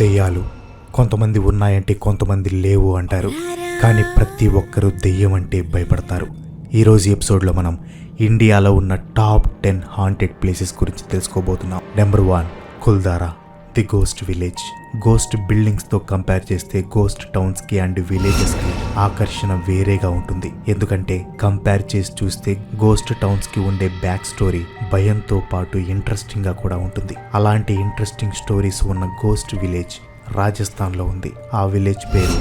దెయ్యాలు. కొంతమంది ఉన్నాయంటే కొంతమంది లేవు అంటారు. కానీ ప్రతి ఒక్కరూ దెయ్యం అంటే భయపడతారు ఈరోజు ఎపిసోడ్లో మనం ఇండియాలో ఉన్న టాప్ టెన్ హాంటెడ్ ప్లేసెస్ గురించి తెలుసుకోబోతున్నాం. Number one Kuldhara. The ghost village. Ghost బిల్డింగ్స్తో compare చేస్తే గోస్ట్ టౌన్స్కి అండ్ విలేజెస్కి ఆకర్షణ వేరేగా ఉంటుంది. ఎందుకంటే కంపేర్ చేసి చూస్తే గోస్ట్ టౌన్స్కి ఉండే బ్యాక్ స్టోరీ భయంతో పాటు ఇంట్రెస్టింగ్గా కూడా ఉంటుంది. అలాంటి ఇంట్రెస్టింగ్ స్టోరీస్ ఉన్న గోస్ట్ విలేజ్ రాజస్థాన్లో ఉంది. ఆ విలేజ్ పేరు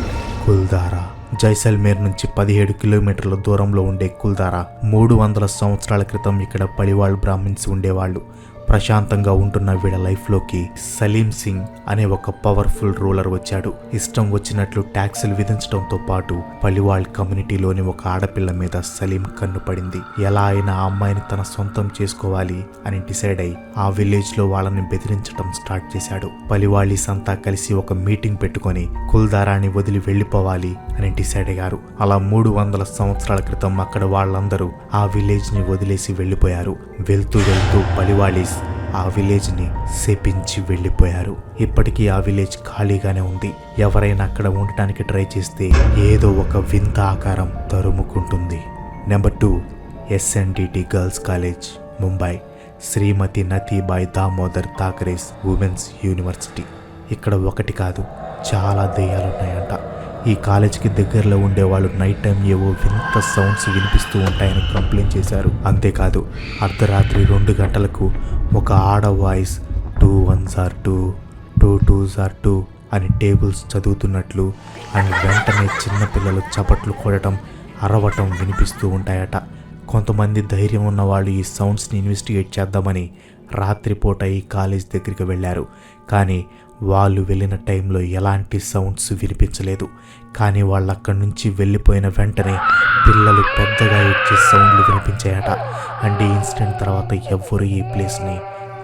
కుల్దారా. జైసల్మేర్ నుంచి పదిహేడు కిలోమీటర్ల దూరంలో ఉండే కుల్దారా మూడు వందల సంవత్సరాల క్రితం ఇక్కడ పడివాళ్ళు బ్రాహ్మిన్స్ ఉండేవాళ్ళు. ప్రశాంతంగా ఉంటున్న వీళ్ళ లైఫ్లోకి సలీం సింగ్ అనే ఒక పవర్ఫుల్ రూలర్ వచ్చాడు. ఇష్టం వచ్చినట్లు ట్యాక్సులు విధించడంతో పాటు పలివాళ్ కమ్యూనిటీలోని ఒక ఆడపిల్ల మీద సలీం కన్ను పడింది. ఎలా అయినా ఆ అమ్మాయిని తన సొంతం చేసుకోవాలి అని డిసైడ్ అయి ఆ విలేజ్లో వాళ్ళని బెదిరించడం స్టార్ట్ చేశాడు. పలివాళ్ళీస్ అంతా కలిసి ఒక మీటింగ్ పెట్టుకొని కుల్దారాని వదిలి వెళ్ళిపోవాలి అని డిసైడ్ అయ్యారు. అలా మూడు వందల సంవత్సరాల క్రితం అక్కడ వాళ్ళందరూ ఆ విలేజ్ని వదిలేసి వెళ్ళిపోయారు. వెళ్తూ వెళ్తూ పలివాళీస్ ఆ విలేజ్ని శపించి వెళ్ళిపోయారు. ఇప్పటికీ ఆ విలేజ్ ఖాళీగానే ఉంది. ఎవరైనా అక్కడ ఉండటానికి ట్రై చేస్తే ఏదో ఒక వింత ఆకారం తరుముకుంటుంది. Number two SNDT girls college Mumbai. Shrimati Nathibai Damodar Thackersey women's university. ఇక్కడ ఒకటి కాదు చాలా దెయ్యాలున్నాయంట. ఈ కాలేజీకి దగ్గరలో ఉండే వాళ్ళు నైట్ టైం ఏవో వింత సౌండ్స్ వినిపిస్తూ ఉంటాయని కంప్లైంట్ చేశారు. అంతేకాదు అర్ధరాత్రి రెండు గంటలకు ఒక ఆడ voice two one sir two two two sir two అని టేబుల్స్ చదువుతున్నట్లు అండ్ వెంటనే చిన్నపిల్లలు చపట్లు కొడటం అరవటం వినిపిస్తూ ఉంటాయట. కొంతమంది ధైర్యం ఉన్న వాళ్ళు ఈ సౌండ్స్ని ఇన్వెస్టిగేట్ చేద్దామని రాత్రిపూట ఈ కాలేజ్ దగ్గరికి వెళ్ళారు. కానీ వాళ్ళు వెళ్ళిన టైంలో ఎలాంటి సౌండ్స్ వినిపించలేదు. కానీ వాళ్ళు అక్కడి నుంచి వెళ్ళిపోయిన వెంటనే పిల్లలు పెద్దగా ఇచ్చే సౌండ్లు వినిపించాయట. అండ్ ఈ ఇన్సిడెంట్ తర్వాత ఎవ్వరు ఈ ప్లేస్ని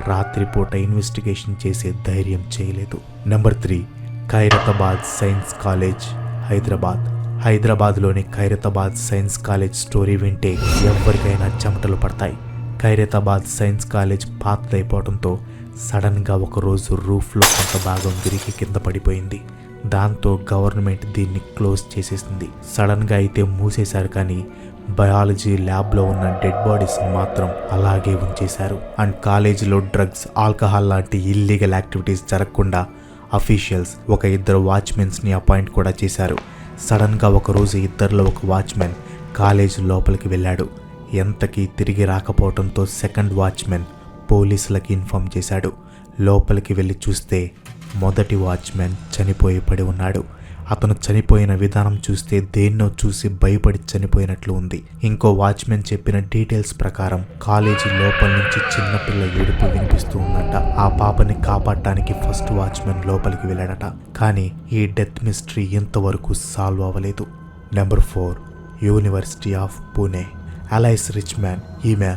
రాత్రిపూట ఇన్వెస్టిగేషన్ చేసే ధైర్యం చేయలేదు. Number three Khairatabad science college Hyderabad. హైదరాబాద్లోని ఖైరతాబాద్ సైన్స్ కాలేజ్ స్టోరీ వింటే ఎవరికైనా చెమటలు పడతాయి. ఖైరతాబాద్ సైన్స్ కాలేజ్ పాతదైపోవడంతో సడన్గా ఒకరోజు రూఫ్లో కొంత భాగం విరిగి కింద పడిపోయింది. దాంతో గవర్నమెంట్ దీన్ని క్లోజ్ చేసేసింది. సడన్గా అయితే మూసేశారు కానీ బయాలజీ ల్యాబ్లో ఉన్న డెడ్ బాడీస్ని మాత్రం అలాగే ఉంచేశారు. అండ్ కాలేజీలో డ్రగ్స్ ఆల్కహాల్ లాంటి ఇల్లీగల్ యాక్టివిటీస్ జరగకుండా అఫీషియల్స్ ఒక ఇద్దరు వాచ్మెన్స్ని అపాయింట్ కూడా చేశారు. సడన్గా ఒకరోజు ఇద్దరిలో ఒక వాచ్మెన్ కాలేజ్ లోపలికి వెళ్ళాడు. ఎంతకీ తిరిగి రాకపోవడంతో సెకండ్ వాచ్మెన్ పోలీసులకి ఇన్ఫామ్ చేశాడు. లోపలికి వెళ్ళి చూస్తే మొదటి వాచ్మెన్ చనిపోయి పడి ఉన్నాడు. అతను చనిపోయిన విధానం చూస్తే దేన్నో చూసి భయపడి చనిపోయినట్లు ఉంది. ఇంకో వాచ్మెన్ చెప్పిన డీటెయిల్స్ ప్రకారం కాలేజీ లోపల నుంచి చిన్నపిల్ల ఏడుపు వినిపిస్తూ ఉందంట. ఆ పాపని కాపాడటానికి ఫస్ట్ వాచ్మెన్ లోపలికి వెళ్ళాడట. కానీ ఈ డెత్ మిస్టరీ ఇంతవరకు సాల్వ్ అవ్వలేదు. Number four university of Pune. Alice Richman ఈమె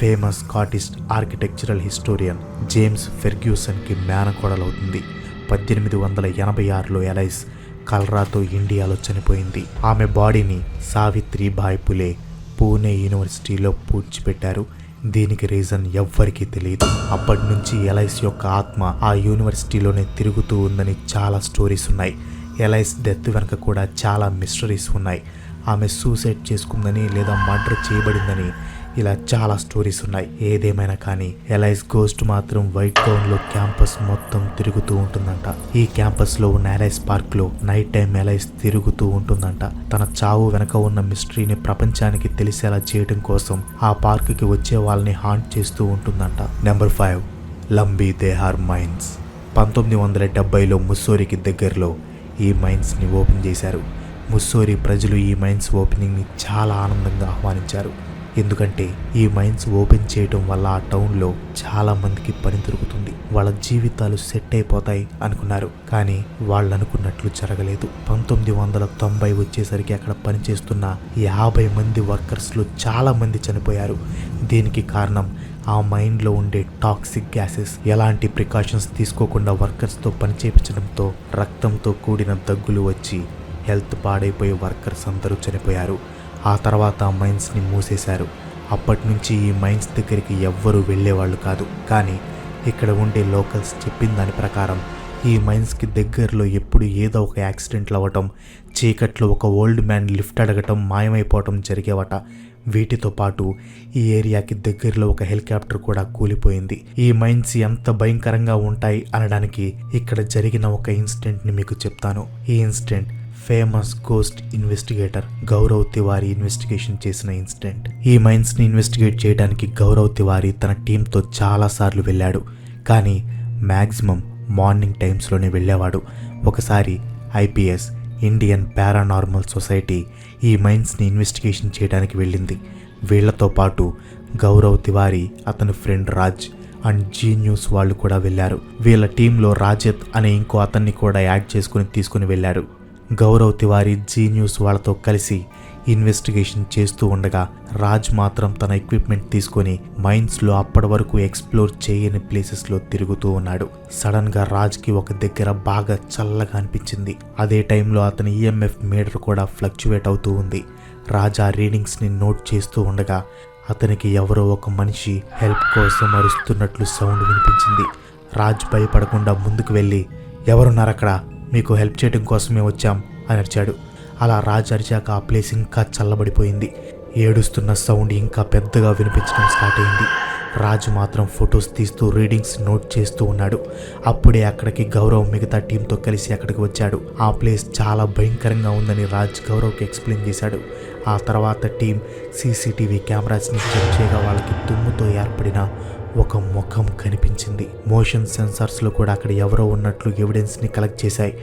famous Scottish architectural historian James ఫెర్గ్యూసన్కి మేనకోడలవుతుంది. పద్దెనిమిది వందల ఎనభై ఆరులో ఎలైస్ కల్రాతో ఇండియాలో చనిపోయింది. ఆమె బాడీని సావిత్రిబాయ్ పులే పూణే యూనివర్సిటీలో పూడ్చిపెట్టారు. దీనికి రీజన్ ఎవ్వరికీ తెలియదు అప్పటి నుంచి ఎలైస్ యొక్క ఆత్మ ఆ యూనివర్సిటీలోనే తిరుగుతూ ఉందని చాలా స్టోరీస్ ఉన్నాయి. ఎలైస్ డెత్ వెనుక కూడా చాలా మిస్టరీస్ ఉన్నాయి. ఆమె సూసైడ్ చేసుకుందని లేదా మర్డర్ చేయబడిందని ఇలా చాలా స్టోరీస్ ఉన్నాయి. ఏదేమైనా కానీ ఎలైస్ గోస్ట్ మాత్రం వైట్ టౌన్లో క్యాంపస్ మొత్తం తిరుగుతూ ఉంటుందంట. ఈ క్యాంపస్లో ఉన్న ఎలైస్ పార్క్లో నైట్ టైం ఎలైస్ తిరుగుతూ ఉంటుందంట. తన చావు వెనక ఉన్న మిస్టరీని ప్రపంచానికి తెలిసేలా చేయడం కోసం ఆ పార్క్కి వచ్చే వాళ్ళని హాంట్ చేస్తూ ఉంటుందంట. Number five Lambi Dehar mines పంతొమ్మిది వందల డెబ్బైలో ముస్సోరికి దగ్గరలో ఈ మైన్స్ని ఓపెన్ చేశారు. ముస్సోరి ప్రజలు ఈ మైన్స్ ఓపెనింగ్ని చాలా ఆనందంగా ఆహ్వానించారు. ఎందుకంటే ఈ మైన్స్ ఓపెన్ చేయడం వల్ల ఆ టౌన్లో చాలా మందికి పని దొరుకుతుంది. వాళ్ళ జీవితాలు సెట్ అయిపోతాయి అనుకున్నారు. కానీ వాళ్ళు అనుకున్నట్లు జరగలేదు. పంతొమ్మిది వందల తొంభై వచ్చేసరికి అక్కడ పనిచేస్తున్న యాభై మంది వర్కర్స్లో చాలా మంది చనిపోయారు. దీనికి కారణం ఆ మైండ్లో ఉండే టాక్సిక్ గ్యాసెస్. ఎలాంటి ప్రికాషన్స్ తీసుకోకుండా వర్కర్స్తో పని చేయించడంతో రక్తంతో కూడిన దగ్గులు వచ్చి హెల్త్ పాడైపోయే వర్కర్స్ అందరూ చనిపోయారు. ఆ తర్వాత మైన్స్ని మూసేశారు. అప్పటి నుంచి ఈ మైన్స్ దగ్గరికి ఎవ్వరూ వెళ్ళేవాళ్ళు కాదు. కానీ ఇక్కడ ఉండే లోకల్స్ చెప్పిన దాని ప్రకారం ఈ మైన్స్కి దగ్గరలో ఎప్పుడు ఏదో ఒక యాక్సిడెంట్లు అవ్వటం చీకట్లో ఒక ఓల్డ్ మ్యాన్ లిఫ్ట్ అడగటం మాయమైపోవటం జరిగేవట. వీటితో పాటు ఈ ఏరియాకి దగ్గరలో ఒక హెలికాప్టర్ కూడా కూలిపోయింది. ఈ మైన్స్ ఎంత భయంకరంగా ఉంటాయి అనడానికి ఇక్కడ జరిగిన ఒక ఇన్సిడెంట్ని మీకు చెప్తాను. ఈ incident famous ghost investigator Gaurav Tiwari investigation చేసిన ఇన్సిడెంట్ ఈ మైన్స్ని ఇన్వెస్టిగేట్ చేయడానికి గౌరవ్ తివారీ తన టీంతో చాలా సార్లు వెళ్ళాడు. కానీ మ్యాక్సిమం మార్నింగ్ టైమ్స్లోనే వెళ్ళేవాడు. ఒకసారి ఐపీఎస్ ఇండియన్ పారానార్మల్ సొసైటీ ఈ మైన్స్ని ఇన్వెస్టిగేషన్ చేయడానికి వెళ్ళింది. వీళ్ళతో పాటు గౌరవ్ తివారీ అతని friend Raj and Zee News వాళ్ళు కూడా వెళ్ళారు. వీళ్ళ టీంలో రాజత్ అనే ఇంకో అతన్ని కూడా యాడ్ చేసుకుని తీసుకుని వెళ్ళారు. గౌరవ్ తివారీ జీ న్యూస్ వాళ్ళతో కలిసి ఇన్వెస్టిగేషన్ చేస్తూ ఉండగా రాజ్ మాత్రం తన ఎక్విప్మెంట్ తీసుకొని మైన్స్లో అప్పటి వరకు ఎక్స్ప్లోర్ చేయని ప్లేసెస్లో తిరుగుతూ ఉన్నాడు. సడన్గా రాజ్కి ఒక దగ్గర బాగా చల్లగా అనిపించింది. అదే టైంలో అతని ఈఎంఎఫ్ మీటర్ కూడా ఫ్లక్చువేట్ అవుతూ ఉంది. రాజ్ ఆ రీడింగ్స్ని నోట్ చేస్తూ ఉండగా అతనికి ఎవరో ఒక మనిషి హెల్ప్ కోసం అరుస్తున్నట్లు సౌండ్ వినిపించింది. రాజ్ భయపడకుండా ముందుకు వెళ్ళి ఎవరున్నారు అక్కడ మీకు హెల్ప్ చేయడం కోసమే వచ్చాం అని అరిచాడు. అలా రాజ్ అరిచాక ఆ ప్లేస్ ఇంకా చల్లబడిపోయింది. ఏడుస్తున్న సౌండ్ ఇంకా పెద్దగా వినిపించడం స్టార్ట్ అయింది. రాజు మాత్రం ఫొటోస్ తీస్తూ రీడింగ్స్ నోట్ చేస్తూ ఉన్నాడు. అప్పుడే అక్కడికి గౌరవ్ మిగతా టీంతో కలిసి అక్కడికి వచ్చాడు. ఆ ప్లేస్ చాలా భయంకరంగా ఉందని రాజ్ గౌరవ్కి ఎక్స్ప్లెయిన్ చేశాడు. ఆ తర్వాత టీం సీసీటీవీ కెమెరాస్ని చెక్ చేయగా వాళ్ళకి దుమ్ముతో ఏర్పడిన ఒక ముఖం కనిపించింది. మోషన్ సెన్సార్స్లో కూడా అక్కడ ఎవరో ఉన్నట్లు ఎవిడెన్స్ని కలెక్ట్ చేశాయి.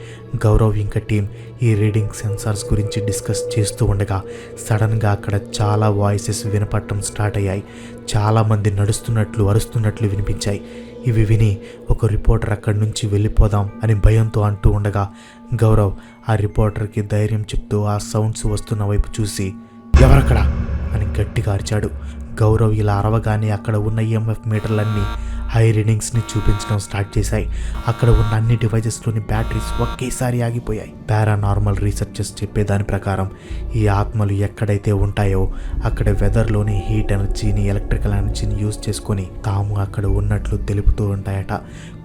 గౌరవ్ ఇంకా టీం ఈ రీడింగ్ సెన్సార్స్ గురించి డిస్కస్ చేస్తూ ఉండగా సడన్గా అక్కడ చాలా వాయిసెస్ వినపడటం స్టార్ట్ అయ్యాయి. చాలామంది నడుస్తున్నట్లు అరుస్తున్నట్లు వినిపించాయి. ఇవి విని ఒక రిపోర్టర్ అక్కడి నుంచి వెళ్ళిపోదాం అని భయంతో అంటూ ఉండగా గౌరవ్ ఆ రిపోర్టర్కి ధైర్యం చెప్తూ ఆ సౌండ్స్ వస్తున్న వైపు చూసి ఎవరక్కడ? అని గట్టిగా అరిచాడు. గౌరవ్ ఇలా అరవగానే అక్కడ ఉన్న ఎంఎఫ్ ఈఎంఎఫ్ మీటర్లన్నీ హై రీడింగ్స్ని చూపించడం స్టార్ట్ చేశాయి. అక్కడ ఉన్న అన్ని డివైజెస్లోని బ్యాటరీస్ ఒకేసారి ఆగిపోయాయి. పారానార్మల్ రీసెర్చెస్ చెప్పే దాని ప్రకారం ఈ ఆత్మలు ఎక్కడైతే ఉంటాయో అక్కడ వెదర్లోని హీట్ ఎనర్జీని ఎలక్ట్రికల్ ఎనర్జీని యూజ్ చేసుకొని తాము అక్కడ ఉన్నట్లు తెలుపుతూ ఉంటాయట.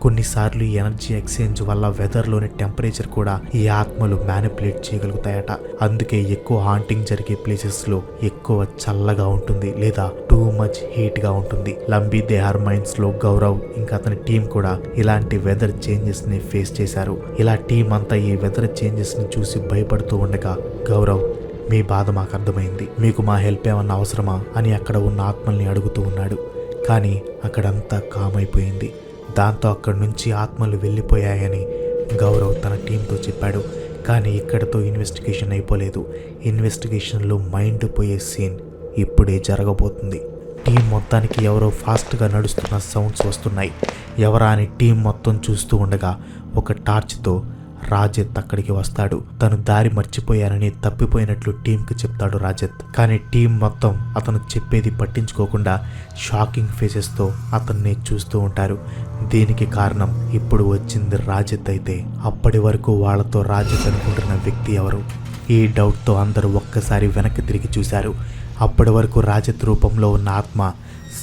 కొన్నిసార్లు ఈ ఎనర్జీ ఎక్స్చేంజ్ వల్ల వెదర్లోని టెంపరేచర్ కూడా ఈ ఆత్మలు మ్యానిపులేట్ చేయగలుగుతాయట. అందుకే ఎక్కువ హాంటింగ్ జరిగే ప్లేసెస్లో ఎక్కువ చల్లగా ఉంటుంది లేదా టూ మచ్ హీట్గా ఉంటుంది. లంబీ దేహార్ మైన్స్లో గౌరవ్ ఇంకా అతని టీం కూడా ఇలాంటి వెదర్ చేంజెస్ని ఫేస్ చేశారు. ఇలా టీం అంతా ఈ వెదర్ చేంజెస్ని చూసి భయపడుతూ ఉండగా గౌరవ్ మీ బాధ మాకు అర్థమైంది. మీకు మా హెల్ప్ ఏమన్నా అవసరమా? అని అక్కడ ఉన్న ఆత్మల్ని అడుగుతూ ఉన్నాడు. కానీ అక్కడంతా కామైపోయింది. దాంతో అక్కడి నుంచి ఆత్మలు వెళ్ళిపోయాయని గౌరవ్ తన టీంతో చెప్పాడు. కానీ ఇక్కడతో ఇన్వెస్టిగేషన్ అయిపోలేదు. ఇన్వెస్టిగేషన్లో మైండ్ పోయే సీన్ ఇప్పుడే జరగబోతుంది. టీం మొత్తానికి ఎవరో ఫాస్ట్గా నడుస్తున్న సౌండ్స్ వస్తున్నాయి. ఎవరా అని టీం మొత్తం చూస్తూ ఉండగా ఒక టార్చ్తో రాజత్ అక్కడికి వస్తాడు. తను దారి మర్చిపోయానని తప్పిపోయినట్లు టీంకి చెప్తాడు రాజత్. కానీ టీం మొత్తం అతను చెప్పేది పట్టించుకోకుండా షాకింగ్ ఫేసెస్తో అతన్ని చూస్తూ ఉంటారు. దీనికి కారణం ఇప్పుడు వచ్చింది రాజిత్ అయితే అప్పటి వరకు వాళ్ళతో రాజిత్ అనుకుంటున్న వ్యక్తి ఎవరు? ఈ డౌట్తో అందరూ ఒక్కసారి వెనక్కి తిరిగి చూశారు. అప్పటి వరకు రాజత్ రూపంలో ఉన్న ఆత్మ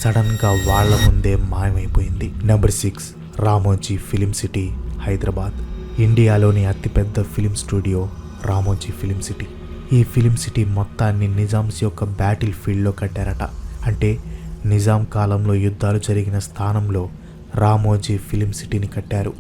సడన్గా వాళ్ళ ముందే మాయమైపోయింది. Number six Ramoji film city Hyderabad. ఇండియాలోని అతిపెద్ద film studio Ramoji film city. ఈ ఫిలిం సిటీ మొత్తాన్ని నిజామ్స్ యొక్క బ్యాటిల్ ఫీల్డ్లో కట్టారట. అంటే నిజాం కాలంలో యుద్ధాలు జరిగిన స్థానంలో రామోజీ ఫిలిం సిటీని కట్టారు.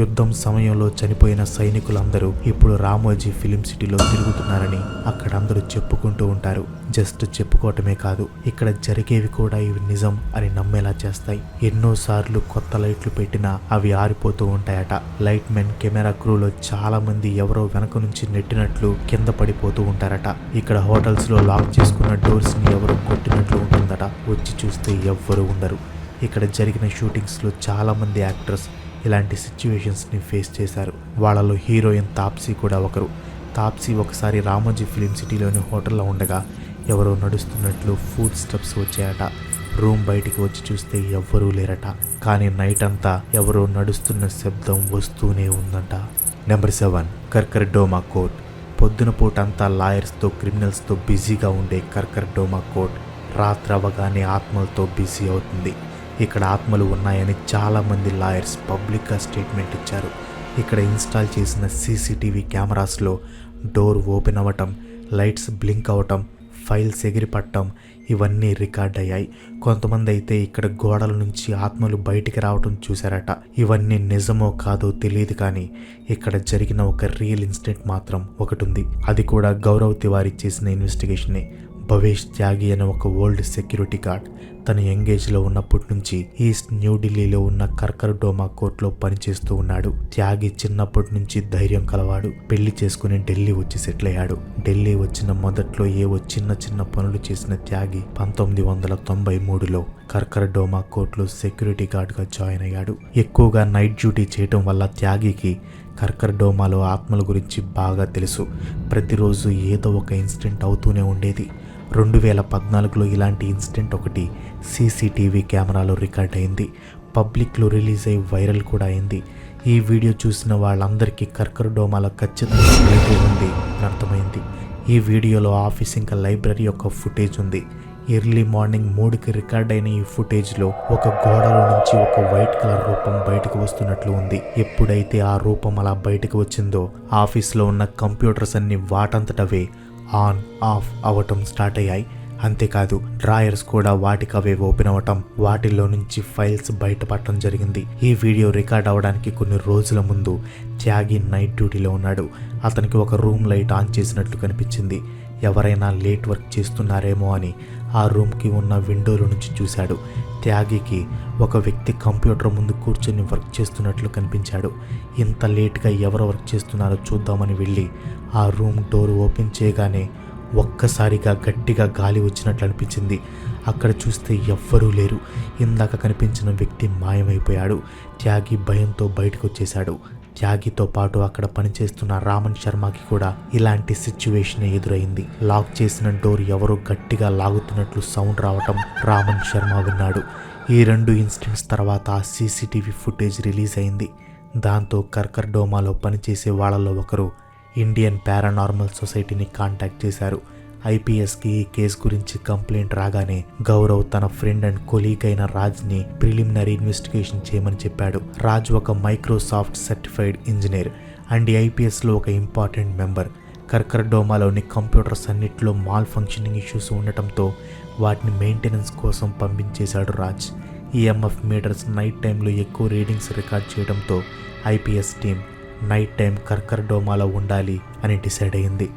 యుద్ధం సమయంలో చనిపోయిన సైనికులందరూ ఇప్పుడు రామోజీ ఫిలిం సిటీలో తిరుగుతున్నారని అక్కడ అందరూ చెప్పుకుంటూ ఉంటారు. జస్ట్ చెప్పుకోవటమే కాదు ఇక్కడ జరిగేవి కూడా ఇవి నిజం అని నమ్మేలా చేస్తాయి. ఎన్నోసార్లు కొత్త లైట్లు పెట్టినా అవి ఆరిపోతూ ఉంటాయట. లైట్ మెన్ కెమెరా క్రూలో చాలా మంది ఎవరో వెనక నుంచి నెట్టినట్లు కింద పడిపోతూ ఉంటారట. ఇక్కడ హోటల్స్లో లాక్ చేసుకున్న డోర్స్ని ఎవరో కొట్టినట్లు ఉంటుందట. వచ్చి చూస్తే ఎవ్వరూ ఉండరు. ఇక్కడ జరిగిన షూటింగ్స్లో చాలామంది యాక్టర్స్ ఇలాంటి సిచ్యువేషన్స్ని ఫేస్ చేశారు. వాళ్ళలో హీరోయిన్ తాప్సీ కూడా ఒకరు. తాప్సీ ఒకసారి రామోజీ ఫిలిం సిటీలోని హోటల్లో ఉండగా ఎవరో నడుస్తున్నట్లు ఫుడ్ స్టెప్స్ వచ్చాయట. రూమ్ బయటికి వచ్చి చూస్తే ఎవ్వరూ లేరట. కానీ నైట్ అంతా ఎవరో నడుస్తున్న శబ్దం వస్తూనే ఉందంట. Number seven Karkardooma court. పొద్దున పూట అంతా లాయర్స్తో క్రిమినల్స్తో బిజీగా ఉండే కర్కర్ డోమా కోర్ట్ రాత్రి అవ్వగానే ఆత్మలతో బిజీ అవుతుంది. ఇక్కడ ఆత్మలు ఉన్నాయని చాలామంది లాయర్స్ పబ్లిక్గా స్టేట్మెంట్ ఇచ్చారు. ఇక్కడ ఇన్స్టాల్ చేసిన సీసీటీవీ కెమెరాస్లో డోర్ ఓపెన్ అవ్వటం లైట్స్ బ్లింక్ అవ్వటం ఫైల్స్ ఎగిరిపట్టడం ఇవన్నీ రికార్డ్ అయ్యాయి. కొంతమంది అయితే ఇక్కడ గోడల నుంచి ఆత్మలు బయటికి రావటం చూశారట. ఇవన్నీ నిజమో కాదో తెలియదు కానీ ఇక్కడ జరిగిన ఒక రియల్ ఇన్సిడెంట్ మాత్రం ఒకటి ఉంది. అది కూడా గౌరవ్ తివారీ చేసిన ఇన్వెస్టిగేషనే. భవేష్ త్యాగి అనే ఒక ఓల్డ్ సెక్యూరిటీ గార్డ్ తన ఎంగేజ్లో ఉన్నప్పటి నుంచి ఈస్ట్ న్యూఢిల్లీలో ఉన్న కర్కర్డోమా కోర్టులో పనిచేస్తూ ఉన్నాడు. త్యాగి చిన్నప్పటి నుంచి ధైర్యం కలవాడు. పెళ్ళి చేసుకుని ఢిల్లీ వచ్చి సెటిల్ అయ్యాడు ఢిల్లీ వచ్చిన మొదట్లో ఏవో చిన్న చిన్న పనులు చేసిన త్యాగి పంతొమ్మిది వందల తొంభై మూడులో కర్కర్డోమా కోర్టులో సెక్యూరిటీ గార్డ్గా జాయిన్ అయ్యాడు. ఎక్కువగా నైట్ డ్యూటీ చేయటం వల్ల త్యాగికి కర్కర్ డోమాలో ఆత్మల గురించి బాగా తెలుసు. ప్రతిరోజు ఏదో ఒక ఇన్సిడెంట్ అవుతూనే ఉండేది. రెండు వేల పద్నాలుగులో ఇలాంటి ఇన్సిడెంట్ ఒకటి సీసీటీవీ కెమెరాలో రికార్డ్ అయింది. పబ్లిక్లో రిలీజ్ అయ్యి వైరల్ కూడా అయింది. ఈ వీడియో చూసిన వాళ్ళందరికీ కర్కరడోమాల ఖచ్చితంగా ఉంది అర్థమైంది. ఈ వీడియోలో ఆఫీస్ ఇంకా లైబ్రరీ యొక్క ఫుటేజ్ ఉంది. ఎర్లీ మార్నింగ్ మూడుకి రికార్డ్ అయిన ఈ ఫుటేజ్లో ఒక గోడలో నుంచి ఒక వైట్ కలర్ రూపం బయటకు వస్తున్నట్లు ఉంది. ఎప్పుడైతే ఆ రూపం అలా బయటకు వచ్చిందో ఆఫీస్లో ఉన్న కంప్యూటర్స్ అన్ని వాటంతటవే ఆన్ ఆఫ్ అవ్వటం స్టార్ట్ అయ్యాయి. అంతేకాదు డ్రాయర్స్ కూడా వాటికవే ఓపెన్ అవ్వటం వాటిల్లో నుంచి ఫైల్స్ బయటపడటం జరిగింది. ఈ వీడియో రికార్డ్ అవ్వడానికి కొన్ని రోజుల ముందు త్యాగి నైట్ డ్యూటీలో ఉన్నాడు. అతనికి ఒక రూమ్ లైట్ ఆన్ చేసినట్లు కనిపించింది. ఎవరైనా లేట్ వర్క్ చేస్తున్నారేమో అని ఆ రూమ్కి ఉన్న విండోల నుంచి చూశాడు. త్యాగికి ఒక వ్యక్తి కంప్యూటర్ ముందు కూర్చొని వర్క్ చేస్తున్నట్లు కనిపించాడు. ఇంత లేట్గా ఎవరు వర్క్ చేస్తున్నారో చూద్దామని వెళ్ళి ఆ రూమ్ డోర్ ఓపెన్ చేయగానే ఒక్కసారిగా గట్టిగా గాలి వచ్చినట్లు అనిపించింది. అక్కడ చూస్తే ఎవ్వరూ లేరు. ఇందాక కనిపించిన వ్యక్తి మాయమైపోయాడు. త్యాగి భయంతో బయటకు వచ్చేశాడు. త్యాగితో పాటు అక్కడ పనిచేస్తున్న రామన్ శర్మకి కూడా ఇలాంటి సిచ్యువేషన్ ఎదురైంది. లాక్ చేసిన డోర్ ఎవరో గట్టిగా లాగుతున్నట్లు సౌండ్ రావటం రామన్ శర్మ విన్నాడు. ఈ రెండు ఇన్సిడెంట్స్ తర్వాత ఆ సీసీటీవీ ఫుటేజ్ రిలీజ్ అయింది. దాంతో కర్కర్డోమాలో పనిచేసే వాళ్ళలో ఒకరు ఇండియన్ పారానార్మల్ సొసైటీని కాంటాక్ట్ చేశారు. ఐపీఎస్కి ఈ కేసు గురించి కంప్లైంట్ రాగానే గౌరవ్ తన ఫ్రెండ్ అండ్ కొలీగ్ అయిన రాజ్ని ప్రిలిమినరీ ఇన్వెస్టిగేషన్ చేయమని చెప్పాడు. రాజ్ ఒక మైక్రోసాఫ్ట్ సర్టిఫైడ్ ఇంజనీర్ అండ్ ఐపీఎస్లో ఒక ఇంపార్టెంట్ మెంబర్. కర్కర్డోమాలోని కంప్యూటర్స్ అన్నిటిలో మాల్ ఫంక్షనింగ్ ఇష్యూస్ ఉండటంతో వాటిని మెయింటెనెన్స్ కోసం పంపించేశాడు రాజ్. ఈఎంఎఫ్ మీటర్స్ నైట్ టైంలో ఎక్కువ రీడింగ్స్ రికార్డ్ చేయడంతో ఐపీఎస్ టీం నైట్ టైం కర్కర్డోమాలో ఉండాలి అని డిసైడ్ అయింది.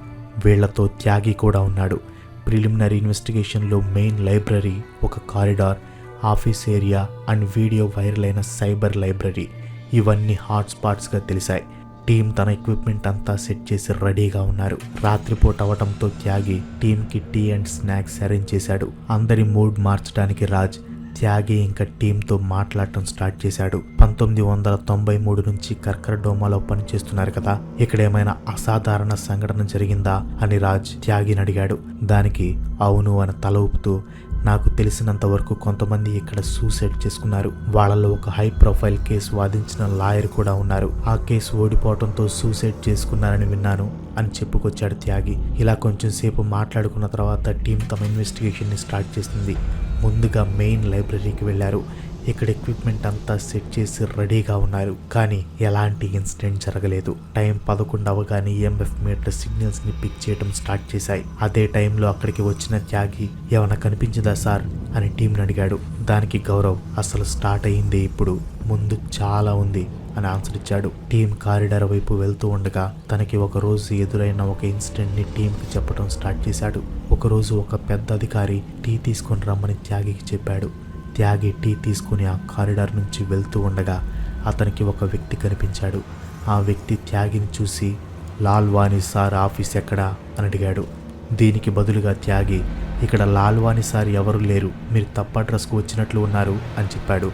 వీళ్ళతో త్యాగి కూడా ఉన్నాడు. ప్రిలిమినరీ ఇన్వెస్టిగేషన్లో మెయిన్ లైబ్రరీ ఒక corridor office area and video viral అయిన సైబర్ లైబ్రరీ. ఇవన్నీ హాట్స్పాట్స్గా తెలిసాయి. టీం తన ఎక్విప్మెంట్ అంతా సెట్ చేసి రెడీగా ఉన్నారు. రాత్రిపూట అవటంతో త్యాగి టీంకి టీ అండ్ స్నాక్స్ అరేంజ్ చేశాడు. అందరి మూడ్ మార్చడానికి రాజ్ త్యాగి ఇంకా టీంతో మాట్లాడటం స్టార్ట్ చేశాడు. పంతొమ్మిది వందల తొంభై మూడు నుంచి కర్కర డోమాలో పనిచేస్తున్నారు కదా ఇక్కడ ఏమైనా అసాధారణ సంఘటన జరిగిందా అని రాజ్ త్యాగిని అడిగాడు. దానికి అవును అని తల ఊపుతూ నాకు తెలిసినంత వరకు కొంతమంది ఇక్కడ సూసైడ్ చేసుకున్నారు. వాళ్ళలో ఒక హై ప్రొఫైల్ కేసు వాదించిన లాయర్ కూడా ఉన్నారు. ఆ కేసు ఓడిపోవడంతో సూసైడ్ చేసుకున్నారని విన్నాను అని చెప్పుకొచ్చాడు త్యాగి. ఇలా కొంచెం సేపు మాట్లాడుకున్న తర్వాత టీం తమ ఇన్వెస్టిగేషన్ని స్టార్ట్ చేసింది. ముందుగా మెయిన్ లైబ్రరీకి వెళ్ళారు. ఇక్కడ ఎక్విప్మెంట్ అంతా సెట్ చేసి రెడీగా ఉన్నారు. కానీ ఎలాంటి ఇన్సిడెంట్ జరగలేదు. టైం పదకొండు అవగానే ఈఎంఎఫ్ మీటర్ సిగ్నల్స్ని పిక్ చేయడం స్టార్ట్ చేశాయి. అదే టైంలో అక్కడికి వచ్చిన త్యాగి ఏమైనా కనిపించిందా సార్? అని టీంని అడిగాడు. దానికి గౌరవ్ అసలు స్టార్ట్ అయింది ఇప్పుడు. ముందు చాలా ఉంది అని ఆన్సర్ ఇచ్చాడు. టీం కారిడార్ వైపు వెళ్తూ ఉండగా తనకి ఒక రోజు ఎదురైన ఒక ఇన్సిడెంట్ని టీంకి చెప్పడం స్టార్ట్ చేశాడు. ఒకరోజు ఒక పెద్ద అధికారి టీ తీసుకొని రమ్మని త్యాగికి చెప్పాడు. త్యాగి టీ తీసుకుని ఆ కారిడార్ నుంచి వెళ్తూ ఉండగా అతనికి ఒక వ్యక్తి కనిపించాడు. ఆ వ్యక్తి త్యాగిని చూసి లాల్వాణి సార్ ఆఫీస్ ఎక్కడా? అని అడిగాడు. దీనికి బదులుగా త్యాగి ఇక్కడ లాల్వాణి సార్ ఎవరు లేరు. మీరు తప్ప అడ్రస్కు వచ్చినట్లు ఉన్నారు అని చెప్పాడు.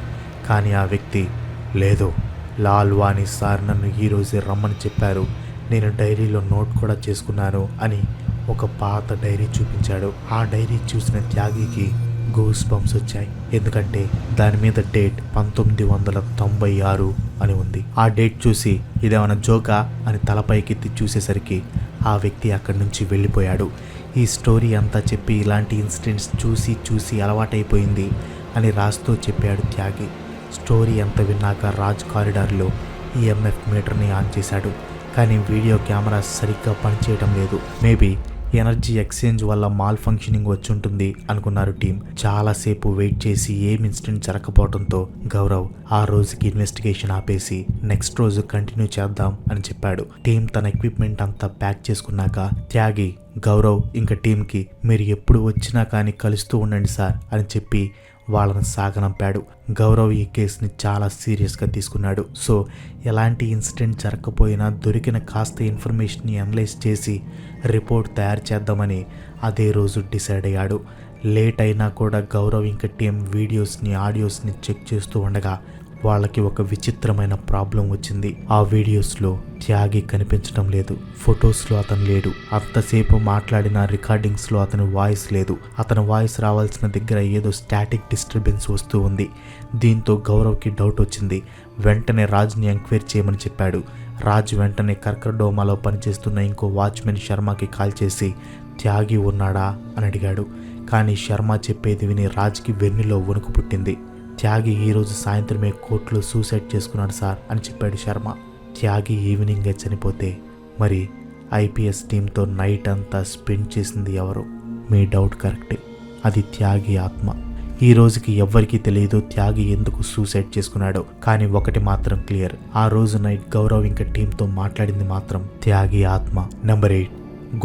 కానీ ఆ వ్యక్తి లేదు లాల్వాణి సార్ నన్ను ఈరోజే రమ్మని చెప్పారు. నేను డైరీలో నోట్ కూడా చేసుకున్నాను అని ఒక పాత డైరీ చూపించాడు. ఆ డైరీ చూసిన త్యాగికి గూస్ బంప్స్ వచ్చాయి. ఎందుకంటే దాని మీద డేట్ పంతొమ్మిది వందల తొంభై ఆరు అని ఉంది. ఆ డేట్ చూసి ఇదేమైనా జోకా అని తలపైకెత్తి చూసేసరికి ఆ వ్యక్తి అక్కడి నుంచి వెళ్ళిపోయాడు. ఈ స్టోరీ అంతా చెప్పి ఇలాంటి ఇన్సిడెంట్స్ చూసి చూసి అలవాటైపోయింది అని రాస్తూ చెప్పాడు త్యాగి. స్టోరీ అంత విన్నాక రాజ్ కారిడార్లో ఈఎంఎఫ్ మీటర్ని ఆన్ చేశాడు. కానీ వీడియో కెమెరా సరిగ్గా పనిచేయడం లేదు. మేబీ ఎనర్జీ ఎక్స్చేంజ్ వల్ల మాల్ ఫంక్షనింగ్ వచ్చి ఉంటుంది అనుకున్నారు టీం చాలాసేపు వెయిట్ చేసి ఏం ఇన్సిడెంట్ జరగకపోవడంతో గౌరవ్ ఆ రోజుకి ఇన్వెస్టిగేషన్ ఆపేసి నెక్స్ట్ రోజు కంటిన్యూ చేద్దాం అని చెప్పాడు. టీం తన ఎక్విప్మెంట్ అంతా ప్యాక్ చేసుకున్నాక త్యాగి గౌరవ్ ఇంకా టీంకి మీరు ఎప్పుడు వచ్చినా కానీ కలుస్తూ ఉండండి సార్ అని చెప్పి వాళ్ళని సాగనంపాడు. గౌరవ్ ఈ కేసుని చాలా సీరియస్గా తీసుకున్నాడు. సో ఎలాంటి ఇన్సిడెంట్ జరగకపోయినా దొరికిన కాస్త ఇన్ఫర్మేషన్ని అనలైజ్ చేసి రిపోర్ట్ తయారు చేద్దామని అదే రోజు డిసైడ్ అయ్యాడు. లేట్ అయినా కూడా గౌరవ్ ఇంకా టీం వీడియోస్ని ఆడియోస్ని చెక్ చేస్తూ ఉండగా వాళ్ళకి ఒక విచిత్రమైన ప్రాబ్లం వచ్చింది. ఆ వీడియోస్లో త్యాగి కనిపించడం లేదు. ఫొటోస్లో అతను లేడు. అంతసేపు మాట్లాడిన రికార్డింగ్స్లో అతని వాయిస్ లేదు. అతని వాయిస్ రావాల్సిన దగ్గర ఏదో స్టాటిక్ డిస్టర్బెన్స్ వస్తూ ఉంది. దీంతో గౌరవ్కి డౌట్ వచ్చింది. వెంటనే రాజ్ని ఎంక్వైరీ చేయమని చెప్పాడు. రాజ్ వెంటనే కర్కర్డోమాలో పనిచేస్తున్న ఇంకో వాచ్మెన్ శర్మకి కాల్ చేసి త్యాగి ఉన్నాడా? అని అడిగాడు. కానీ శర్మ చెప్పేది విని రాజ్కి వెన్నులో వణుకు పుట్టింది. త్యాగి ఈరోజు సాయంత్రమే కోర్టులో సూసైడ్ చేసుకున్నాడు సార్ అని చెప్పాడు శర్మ. త్యాగి ఈవినింగే చనిపోతే మరి ఐపీఎస్ టీంతో నైట్ అంతా స్పెండ్ చేసింది ఎవరు? మీ డౌట్ కరెక్టే. అది త్యాగి ఆత్మ. ఈ రోజుకి ఎవ్వరికీ తెలియదు త్యాగి ఎందుకు సూసైడ్ చేసుకున్నాడో కానీ ఒకటి మాత్రం క్లియర్ ఆ రోజు నైట్ గౌరవ్ ఇంకా టీంతో మాట్లాడింది మాత్రం త్యాగి ఆత్మ. Number eight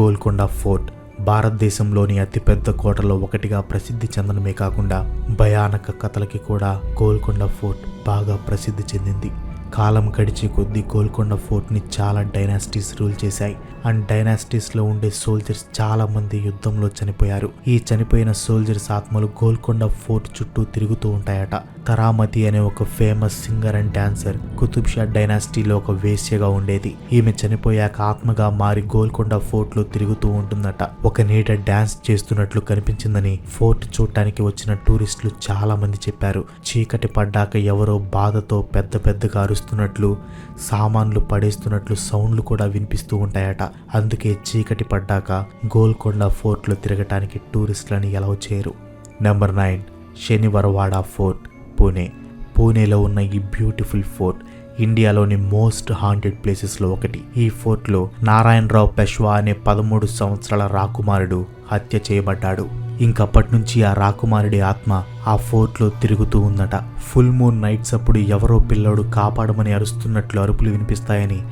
Golconda fort. భారతదేశంలోని అతిపెద్ద కోటలో ఒకటిగా ప్రసిద్ధి చెందడమే కాకుండా భయానక కథలకి కూడా గోల్కొండ ఫోర్ట్ బాగా ప్రసిద్ధి చెందింది. కాలం గడిచే కొద్దీ గోల్కొండ ఫోర్ట్ని చాలా డైనాసిటీస్ రూల్ చేశాయి. అండ్ డైనాసిటీస్లో ఉండే సోల్జర్స్ చాలా మంది యుద్ధంలో చనిపోయారు. ఈ చనిపోయిన సోల్జర్స్ ఆత్మలు గోల్కొండ ఫోర్ట్ చుట్టూ తిరుగుతూ ఉంటాయట. తరామతి అనే ఒక famous singer and dancer Qutub Shah డైనాసిటీలో ఒక వేశ్యగా ఉండేది. ఈమె చనిపోయాక ఆత్మగా మారి గోల్కొండ ఫోర్ట్లో తిరుగుతూ ఉంటుందట. ఒక నీట డాన్స్ చేస్తున్నట్లు కనిపించిందని ఫోర్ట్ చూడటానికి వచ్చిన టూరిస్టులు చాలా మంది చెప్పారు. చీకటి పడ్డాక ఎవరో బాధతో పెద్ద పెద్దగా అరుస్తున్నట్లు సామాన్లు పడేస్తున్నట్లు సౌండ్లు కూడా వినిపిస్తూ ఉంటాయట. అందుకే చీకటి పడ్డాక గోల్కొండ ఫోర్ట్లో తిరగటానికి టూరిస్టులని ఎలా చేయరు. Number nine Shaniwarwada fort. Pune పూణేలో ఉన్న ఈ బ్యూటిఫుల్ ఫోర్ట్ ఇండియాలోని మోస్ట్ హాంటెడ్ ప్లేసెస్లో ఒకటి. ఈ ఫోర్ట్లో నారాయణరావు పెష్వా అనే పదమూడు సంవత్సరాల రాకుమారుడు హత్య చేయబడ్డాడు. ఇంకప్పటి నుంచి ఆ రాకుమారుడి ఆత్మ ఆ ఫోర్ట్లో తిరుగుతూ ఉందట. ఫుల్ మూన్ నైట్స్ అప్పుడు ఎవరో పిల్లోడు కాపాడమని అరుస్తున్నట్లు అరుపులు వినిపిస్తాయని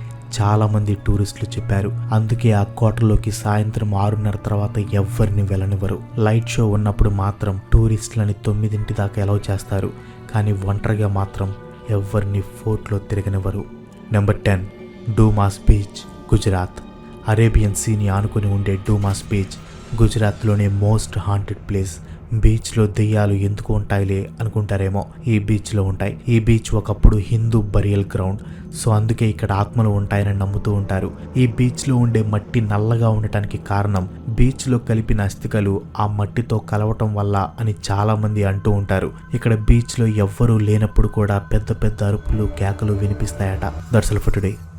చాలా మంది టూరిస్టులు చెప్పారు. అందుకే ఆ కోటలోకి సాయంత్రం ఆరున్నర తర్వాత ఎవ్వరిని వెళ్ళనివ్వరు. లైట్ షో ఉన్నప్పుడు మాత్రం టూరిస్టులని తొమ్మిదింటి దాకా ఎలవ్ చేస్తారు. కానీ ఒంటరిగా మాత్రం ఎవ్వరిని ఫోర్ట్లో తిరగనివ్వరు. Number ten Dumas beach Gujarat. Arabian సీని ఆనుకుని ఉండే డూమాస్ బీచ్ గుజరాత్లోనే మోస్ట్ హాంటెడ్ ప్లేస్. బీచ్లో దెయ్యాలు ఎందుకు ఉంటాయిలే అనుకుంటారేమో. ఈ బీచ్లో ఉంటాయి. ఈ బీచ్ ఒకప్పుడు హిందూ బరియల్ గ్రౌండ్. సో అందుకే ఇక్కడ ఆత్మలు ఉంటాయని నమ్ముతూ ఉంటారు. ఈ బీచ్లో ఉండే మట్టి నల్లగా ఉండటానికి కారణం బీచ్లో కలిపిన అస్థికలు ఆ మట్టితో కలవటం వల్ల అని చాలా మంది అంటూ ఉంటారు. ఇక్కడ బీచ్లో ఎవ్వరూ లేనప్పుడు కూడా పెద్ద పెద్ద అరుపులు కేకలు వినిపిస్తాయట. దర్శలు ఫర్ టుడే.